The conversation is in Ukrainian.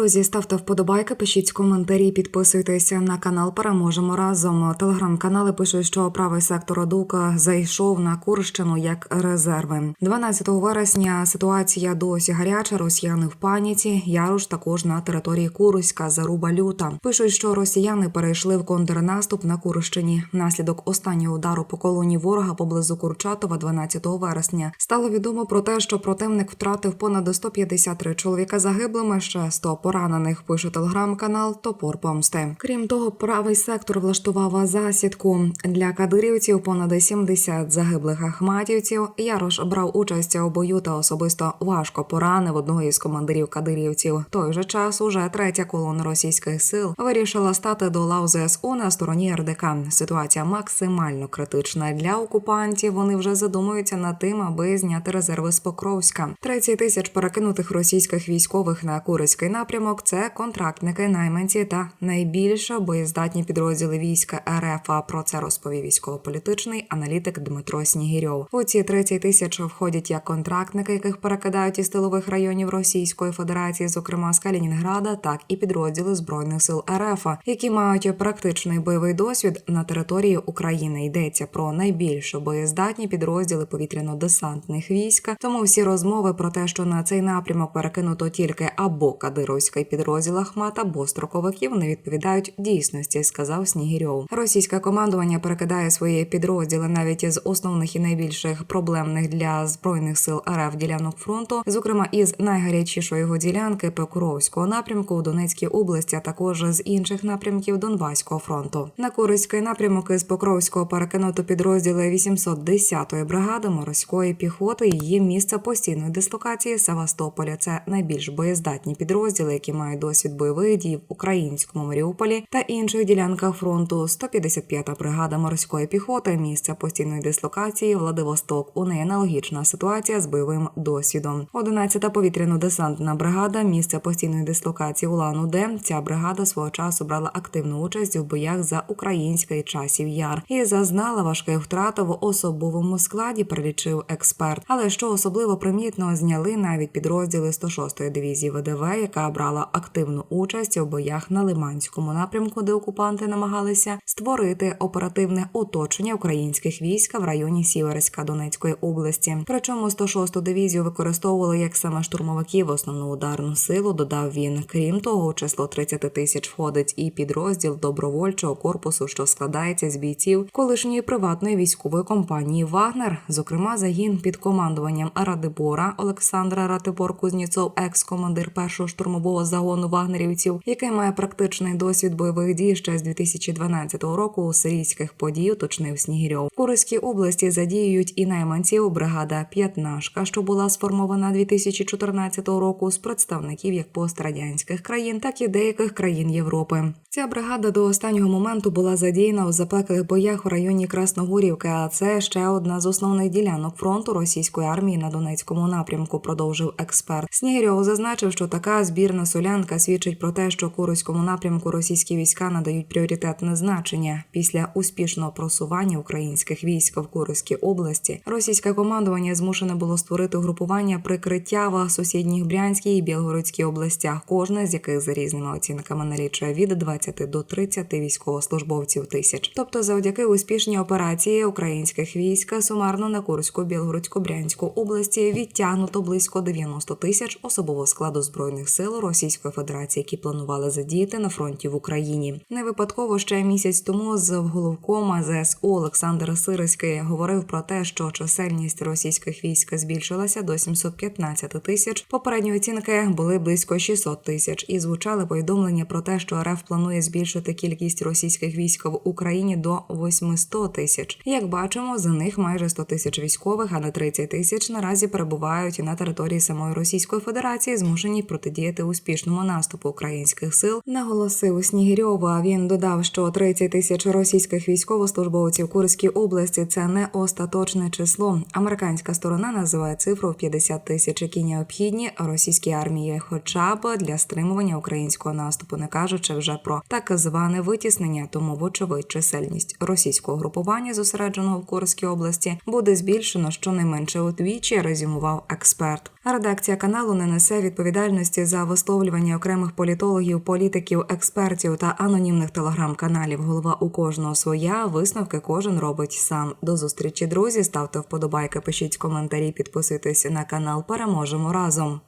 Друзі, ставте вподобайки, пишіть коментарі, підписуйтеся на канал. Переможемо разом. Телеграм-канали пишуть, що правий сектор Адука зайшов на Курщину як резерви. 12 вересня ситуація досі гаряча. Росіяни в паніці. Яруш також на території Курська. Заруба люта. Пишуть, що росіяни перейшли в контрнаступ на Курщині. Внаслідок останнього удару по колоні ворога поблизу Курчатова 12 вересня стало відомо про те, що противник втратив понад 153 чоловіка загиблими, ще 100 поранених. Пише телеграм-канал Топор Помсти. Крім того, правий сектор влаштував засідку для кадирівців. Понад 70 загиблих ахматівців. Ярош брав участь у бою та особисто важко поранив одного із командирів кадирівців. Той же час уже третя колона російських сил вирішила стати до лав ЗСУ на стороні РДК. Ситуація максимально критична для окупантів. Вони вже задумуються над тим, аби зняти резерви з Покровська. 30 тисяч перекинутих російських військових на Курицький напрямок. Це контрактники, найманці та найбільше боєздатні підрозділи війська РФ. А про це розповів військово-політичний аналітик Дмитро Снігірьов. У ці 30 тисяч входять як контрактники, яких перекидають із тилових районів Російської Федерації, зокрема з Калінінграда, так і підрозділи збройних сил РФ, які мають практичний бойовий досвід на території України. Йдеться про найбільш боєздатні підрозділи повітряно-десантних військ. Тому всі розмови про те, що на цей напрямок перекинуто тільки або кадировський підрозділ Ахмат, або строковиків, не відповідають дійсності, сказав Снігірьов. Російське командування перекидає свої підрозділи навіть із основних і найбільших проблемних для збройних сил РФ ділянок фронту, зокрема із найгарячішої його ділянки Покровського напрямку у Донецькій області, а також з інших напрямків Донбаського фронту. На Курицький напрямок із Покровського перекинуто підрозділи 810-ї бригади морської піхоти. Її місце постійної дислокації Севастополя. Це найбільш боєздатні підрозділи, які мають досвід бойових дій в українському Маріуполі та інших ділянках фронту. 155-та бригада морської піхоти. Місце постійної дислокації Владивосток. У неї аналогічна ситуація з бойовим досвідом. 11-та повітряно-десантна бригада. Місце постійної дислокації Улан-Удэ. Ця бригада свого часу брала активну участь у боях за український часів яр і зазнала важких втрат в особовому складі. Прилічив експерт. Але що особливо примітно, зняли навіть підрозділи 106-ї дивізії ВДВ, яка брала активну участь у боях на Лиманському напрямку, де окупанти намагалися створити оперативне оточення українських військ в районі Сіверська Донецької області. Причому 106-ту дивізію використовували як саме штурмовиків основну ударну силу. Додав він. Крім того, у число 30 тисяч входить і підрозділ добровольчого корпусу, що складається з бійців колишньої приватної військової компанії Вагнер, зокрема загін під командуванням Радибора Олександра Ратибор Кузніцов, екс-командир першого штурмового загону вагнерівців, який має практичний досвід бойових дій ще з 2012 року у сирійських подій, уточнив Снігірьов. В Курській області задіюють і найманців бригада П'ятнашка, що була сформована 2014 року з представників як пострадянських країн, так і деяких країн Європи. Ця бригада до останнього моменту була задіяна у запеклих боях у районі Красногорівки. А це ще одна з основних ділянок фронту російської армії на Донецькому напрямку. Продовжив експерт. Снігирьов зазначив, що така збірна солянка свідчить про те, що Курському напрямку російські війська надають пріоритетне значення після успішного просування українських військ в Курській області. Російське командування змушене було створити групування прикриття в сусідніх Брянській і Білгородській областях, кожна з яких за різними оцінками налічує від 20 до 30 військовослужбовців тисяч. Тобто, завдяки успішній операції українських військ сумарно на Курську, Білгородську, Брянську області відтягнуто близько 90 тисяч особового складу збройних сил Російської Федерації, які планували задіяти на фронті в Україні. Не випадково ще місяць тому з головкома ЗСУ Олександр Сириський говорив про те, що чисельність російських військ збільшилася до 715 тисяч. Попередні оцінки були близько 600 тисяч, і звучали повідомлення про те, що РФ планує збільшити кількість російських військ в Україні до 800 тисяч. Як бачимо, за них майже 100 тисяч військових, а не 30 тисяч наразі перебувають на території самої Російської Федерації, змушені протидіяти успішному наступу українських сил. Наголосив Снігірьов. А Він додав, що 30 тисяч російських військовослужбовців Курській області це не остаточне число. Американська сторона називає цифру в 50 тисяч, які необхідні російській армії, хоча б для стримування українського наступу, не кажучи вже про так зване витіснення. Тому, вочевидь, чисельність російського групування, зосередженого в Курській області, буде збільшено щонайменше удвічі, резюмував експерт. Редакція каналу не несе відповідальності за висловлювання окремих політологів, політиків, експертів та анонімних телеграм-каналів. Голова у кожного своя. Висновки кожен робить сам. До зустрічі, друзі. Ставте вподобайки, пишіть коментарі, підписуйтесь на канал. Переможемо разом.